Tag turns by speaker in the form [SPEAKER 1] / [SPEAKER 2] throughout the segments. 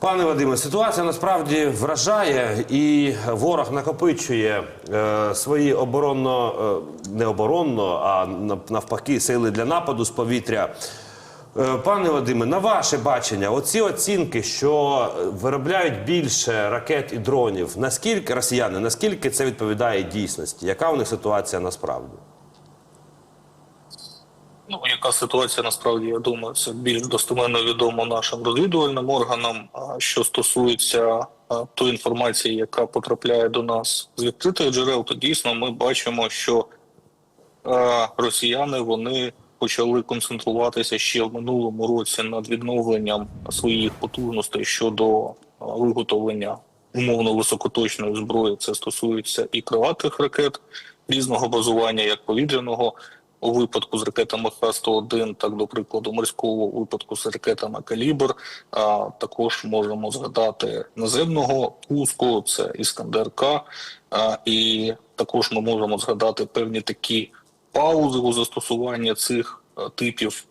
[SPEAKER 1] Пане Вадиме, ситуація насправді вражає, і ворог накопичує е, свої оборонно, е, не оборонно, а навпаки, сили для нападу з повітря. Е, пане Вадиме, на ваше бачення, оці оцінки, що виробляють більше ракет і дронів, наскільки росіяни, наскільки це відповідає дійсності? Яка у них ситуація насправді?
[SPEAKER 2] Ну, яка ситуація насправді, я думаю, це більш достеменно відомо нашим розвідувальним органам. Що стосується тої інформації, яка потрапляє до нас з відкритих джерел, то дійсно ми бачимо, що росіяни вони почали концентруватися ще в минулому році над відновленням своїх потужностей щодо виготовлення умовно високоточної зброї. Це стосується і крилатих ракет різного базування, як повітряного у випадку з ракетами Х-101, так до прикладу, морського випадку з ракетами Калібр. А також можемо згадати наземного пуску, це Іскандер К. А, і також ми можемо згадати певні такі паузи у застосуванні цих е, типів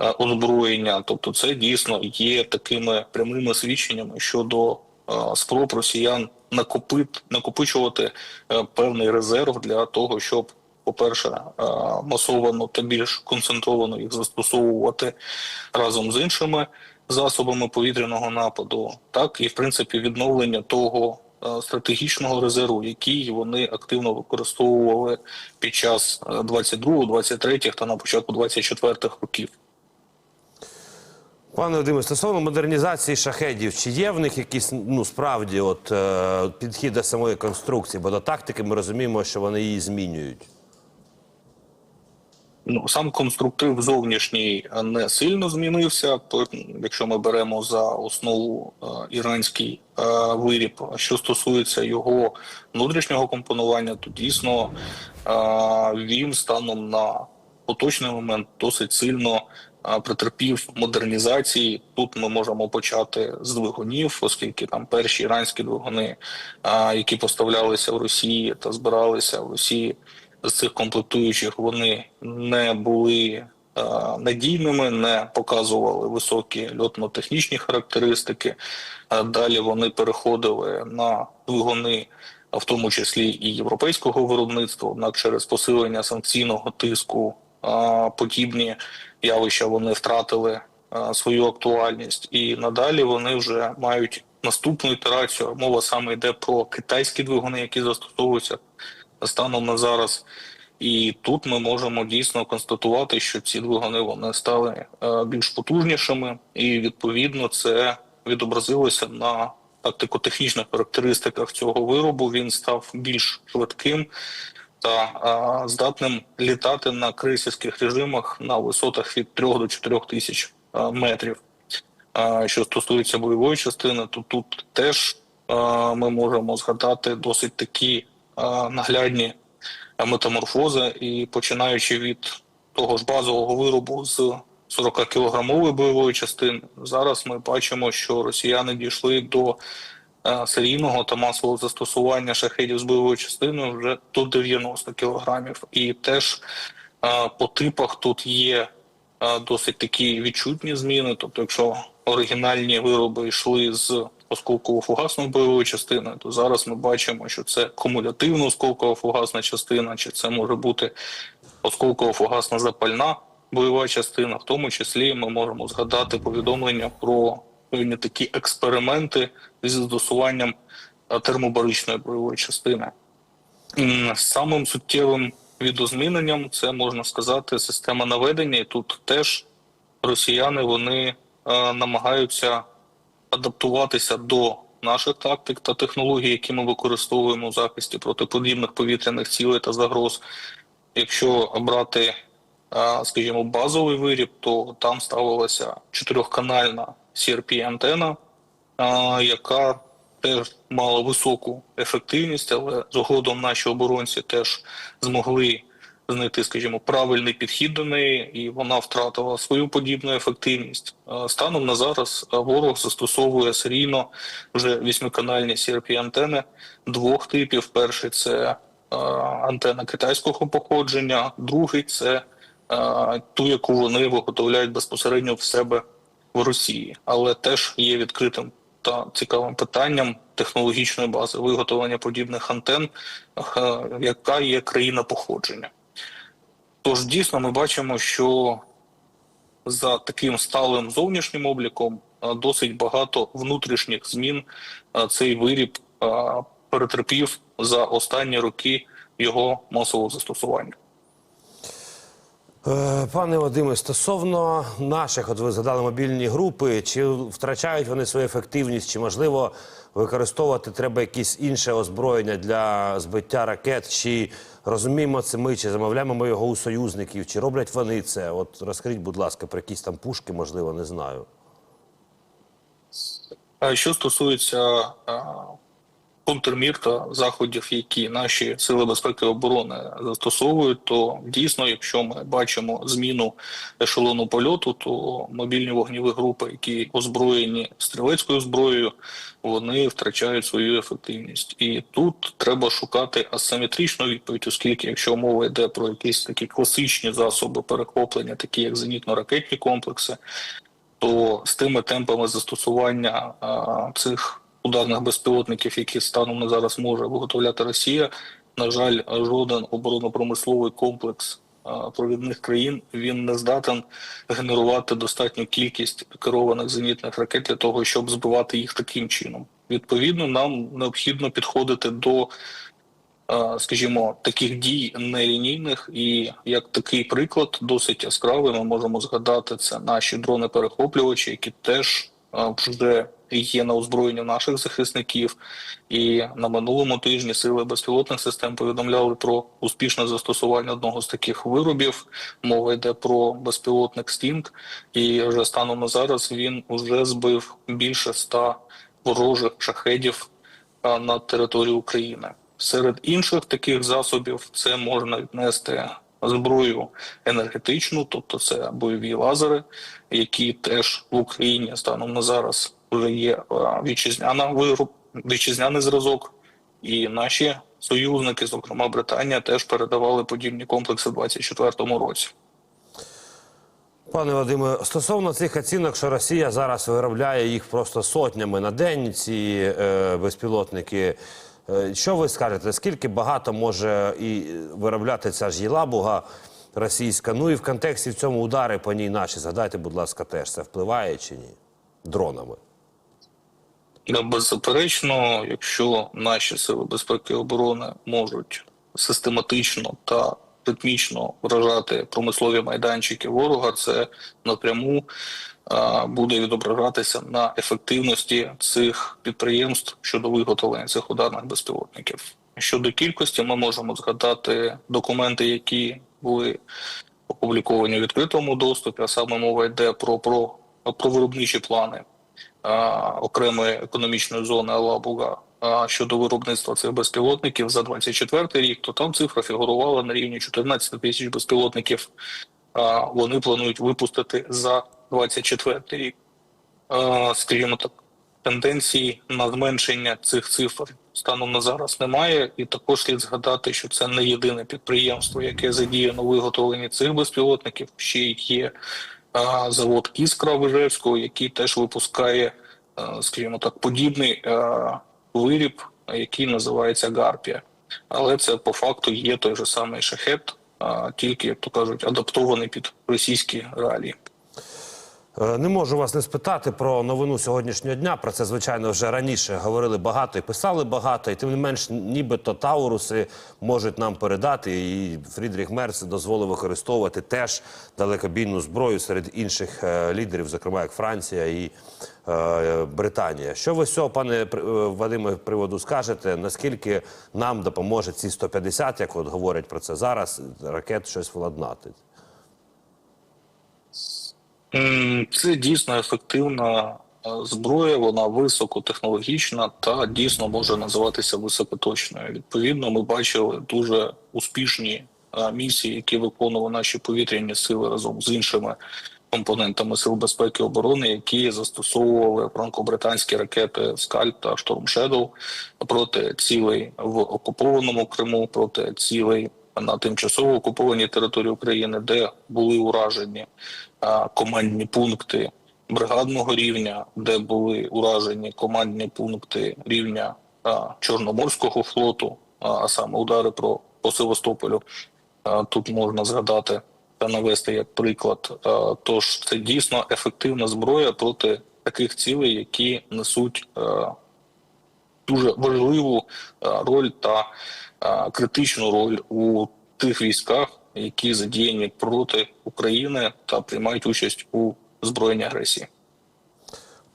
[SPEAKER 2] е, озброєння. Тобто, це дійсно є такими прямими свідченнями щодо е, спроб росіян накопит, накопичувати певний резерв для того, щоб, по-перше, е, масовано та більш концентровано їх застосовувати разом з іншими засобами повітряного нападу, так і в принципі відновлення того е, стратегічного резерву, який вони активно використовували під час 22, 23 та на початку 24 років.
[SPEAKER 1] Пане Вадиме, стосовно модернізації шахедів, чи є в них якісь ну справді от е, підхід до самої конструкції? Бо до тактики ми розуміємо, що вони її змінюють.
[SPEAKER 2] Ну сам конструктив зовнішній не сильно змінився. Якщо ми беремо за основу е, іранський е, виріб, що стосується його внутрішнього компонування, то дійсно е, він станом на поточний момент досить сильно е, претерпів модернізації. Тут ми можемо почати з двигунів, оскільки там перші іранські двигуни, е, які поставлялися в Росії та збиралися в Росії з цих комплектуючих вони не були е, надійними, не показували високі льотно-технічні характеристики. Е, Далі вони переходили на двигуни, в тому числі і європейського виробництва. Однак через посилення санкційного тиску е, подібні явища вони втратили свою актуальність, і надалі вони вже мають наступну ітерацію. Мова саме йде про китайські двигуни, які застосовуються станом на зараз. І тут ми можемо дійсно констатувати, що ці двигуни вони стали е, більш потужнішими, і відповідно це відобразилося на тактико-технічних характеристиках цього виробу. Він став більш швидким та е, здатним літати на крейсерських режимах на висотах від 3 до 4 тисяч е, метрів. Що стосується бойової частини, то тут теж ми можемо згадати досить такі наглядні метаморфози, і починаючи від того ж базового виробу з 40 кілограмової бойової частини, зараз ми бачимо, що росіяни дійшли до е, серійного та масового застосування шахедів з бойовою частиною вже до 90 кілограмів. І теж е, по типах тут є е, досить такі відчутні зміни. Тобто, якщо оригінальні вироби йшли з осколково-фугасною бойовою частиною, то зараз ми бачимо, що це кумулятивна осколково-фугасна частина, чи це може бути осколково-фугасна запальна бойова частина. В тому числі ми можемо згадати повідомлення про певні такі експерименти зі застосуванням е, термобаричної бойової частини. Самим суттєвим відозміненням це можна сказати система наведення, і тут теж росіяни вони е, намагаються адаптуватися до наших тактик та технологій, які ми використовуємо у захисті протиподібних повітряних цілей та загроз. Якщо брати, скажімо, базовий виріб, то там ставилася чотирьохканальна CRP-антена, е, яка теж мала високу ефективність, але згодом наші оборонці теж змогли знайти, скажімо, правильний підхід до неї, і вона втратила свою подібну ефективність. Е, Станом на зараз е, ворог застосовує серійно вже вісьмиканальні crp антени двох типів. Перший це е, антена китайського походження, другий це ту, яку вони виготовляють безпосередньо в себе в Росії, але теж є відкритим та цікавим питанням технологічної бази виготовлення подібних антен, яка є країна походження. Тож дійсно ми бачимо, що за таким сталим зовнішнім обліком досить багато внутрішніх змін цей виріб перетерпів за останні роки його масового застосування.
[SPEAKER 1] Е, Пане Вадиме, стосовно наших, от ви згадали мобільні групи, чи втрачають вони свою ефективність, чи можливо використовувати треба якесь інше озброєння для збиття ракет, чи розуміємо це ми, чи замовляємо ми його у союзників, чи роблять вони це? От розкажіть, будь ласка, про якісь там пушки, можливо, не знаю.
[SPEAKER 2] Що стосується контрмір та заходів, які наші сили безпеки і оборони застосовують, то дійсно, якщо ми бачимо зміну ешелону польоту, то мобільні вогніві групи, які озброєні стрілецькою зброєю, вони втрачають свою ефективність. І тут треба шукати асиметричну відповідь, оскільки якщо мова йде про якісь такі класичні засоби перехоплення, такі як зенітно-ракетні комплекси, то з тими темпами застосування а, цих ударних безпілотників, які станом на зараз може виготовляти Росія, на жаль, жоден оборонно-промисловий комплекс провідних країн він не здатен генерувати достатню кількість керованих зенітних ракет для того, щоб збивати їх таким чином. Відповідно, нам необхідно підходити до скажімо, таких дій нелінійних, і як такий приклад досить яскравий, ми можемо згадати це наші дрони-перехоплювачі, які теж вже є на озброєнні наших захисників. І на минулому тижні сили безпілотних систем повідомляли про успішне застосування одного з таких виробів. Мова йде про безпілотник Стінг, і вже станом на зараз він вже збив більше ста ворожих шахедів на території України. Серед інших таких засобів це можна віднести зброю енергетичну, тобто це бойові лазери, які теж в Україні станом на зараз є вітчизняна вироб, вітчизняний зразок, і наші союзники, зокрема Британія, теж передавали подібні комплекси в 2024 році.
[SPEAKER 1] Пане Вадиме, стосовно цих оцінок, що Росія зараз виробляє їх просто сотнями на день, ці е, безпілотники. Е, що ви скажете? Скільки багато може і виробляти ця ж Єлабуга російська? Ну і в контексті в цьому удари по ній наші. Згадайте, будь ласка, теж це впливає чи ні? Дронами.
[SPEAKER 2] Беззаперечно, якщо наші сили безпеки і оборони можуть систематично та ритмічно вражати промислові майданчики ворога, це напряму буде відображатися на ефективності цих підприємств щодо виготовлення цих ударних безпілотників. Щодо кількості, ми можемо згадати документи, які були опубліковані у відкритому доступі, а саме мова йде про, про, про виробничі плани окремої економічної зони Алабуга щодо виробництва цих безпілотників за 24 рік, то там цифра фігурувала на рівні 14 тисяч безпілотників. Вони планують випустити за 24 рік. Скажімо так, тенденції на зменшення цих цифр станом на зараз немає, і також слід згадати, що це не єдине підприємство, яке задіяно виготовленні цих безпілотників. Ще є завод Іскра в Ижевську, який теж випускає, скажімо так, подібний виріб, який називається Гарпія. Але це по факту є той же самий шахет, тільки, як то кажуть, адаптований під російські реалії.
[SPEAKER 1] Е, Не можу вас не спитати про новину сьогоднішнього дня. Про це, звичайно, вже раніше говорили багато і писали багато, і тим не менш, нібито Тауруси можуть нам передати. І Фрідріх Мерц дозволив використовувати теж далекобійну зброю серед інших е, лідерів, зокрема як Франція і е, Британія. Що ви з цього, пане Вадиме, приводу скажете? Наскільки нам допоможе ці 150, як от говорять про це зараз, ракет щось владнати?
[SPEAKER 2] Це дійсно ефективна е, зброя, вона високотехнологічна та дійсно може називатися високоточною. Відповідно, ми бачили дуже успішні е, місії, які виконували наші повітряні сили разом з іншими компонентами сил безпеки і оборони, які застосовували франко-британські ракети Скальп та Шторм Шедоу проти цілей в окупованому Криму, проти цілей на тимчасово окупованій території України, де були уражені командні пункти бригадного рівня, де були уражені командні пункти рівня Чорноморського флоту, а, саме удари про по Севастополю. Тут можна згадати та навести як приклад. Тож це дійсно ефективна зброя проти таких цілей, які несуть дуже важливу роль та критичну роль у тих військах, які задіяні проти України та приймають участь у збройній агресії.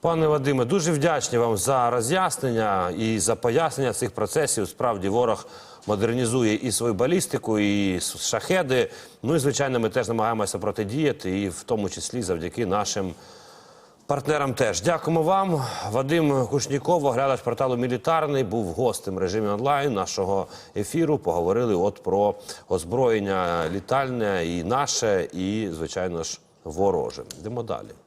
[SPEAKER 1] Пане Вадиме, дуже вдячні вам за роз'яснення і за пояснення цих процесів. Справді ворог модернізує і свою балістику, і шахеди. Ну і звичайно, ми теж намагаємося протидіяти, і в тому числі завдяки нашим партнерам. Теж дякуємо вам. Вадим Кушніков, оглядач порталу Мілітарний, був гостем режимі онлайн нашого ефіру. Поговорили от про озброєння літальне і наше, і звичайно ж вороже. Йдемо далі.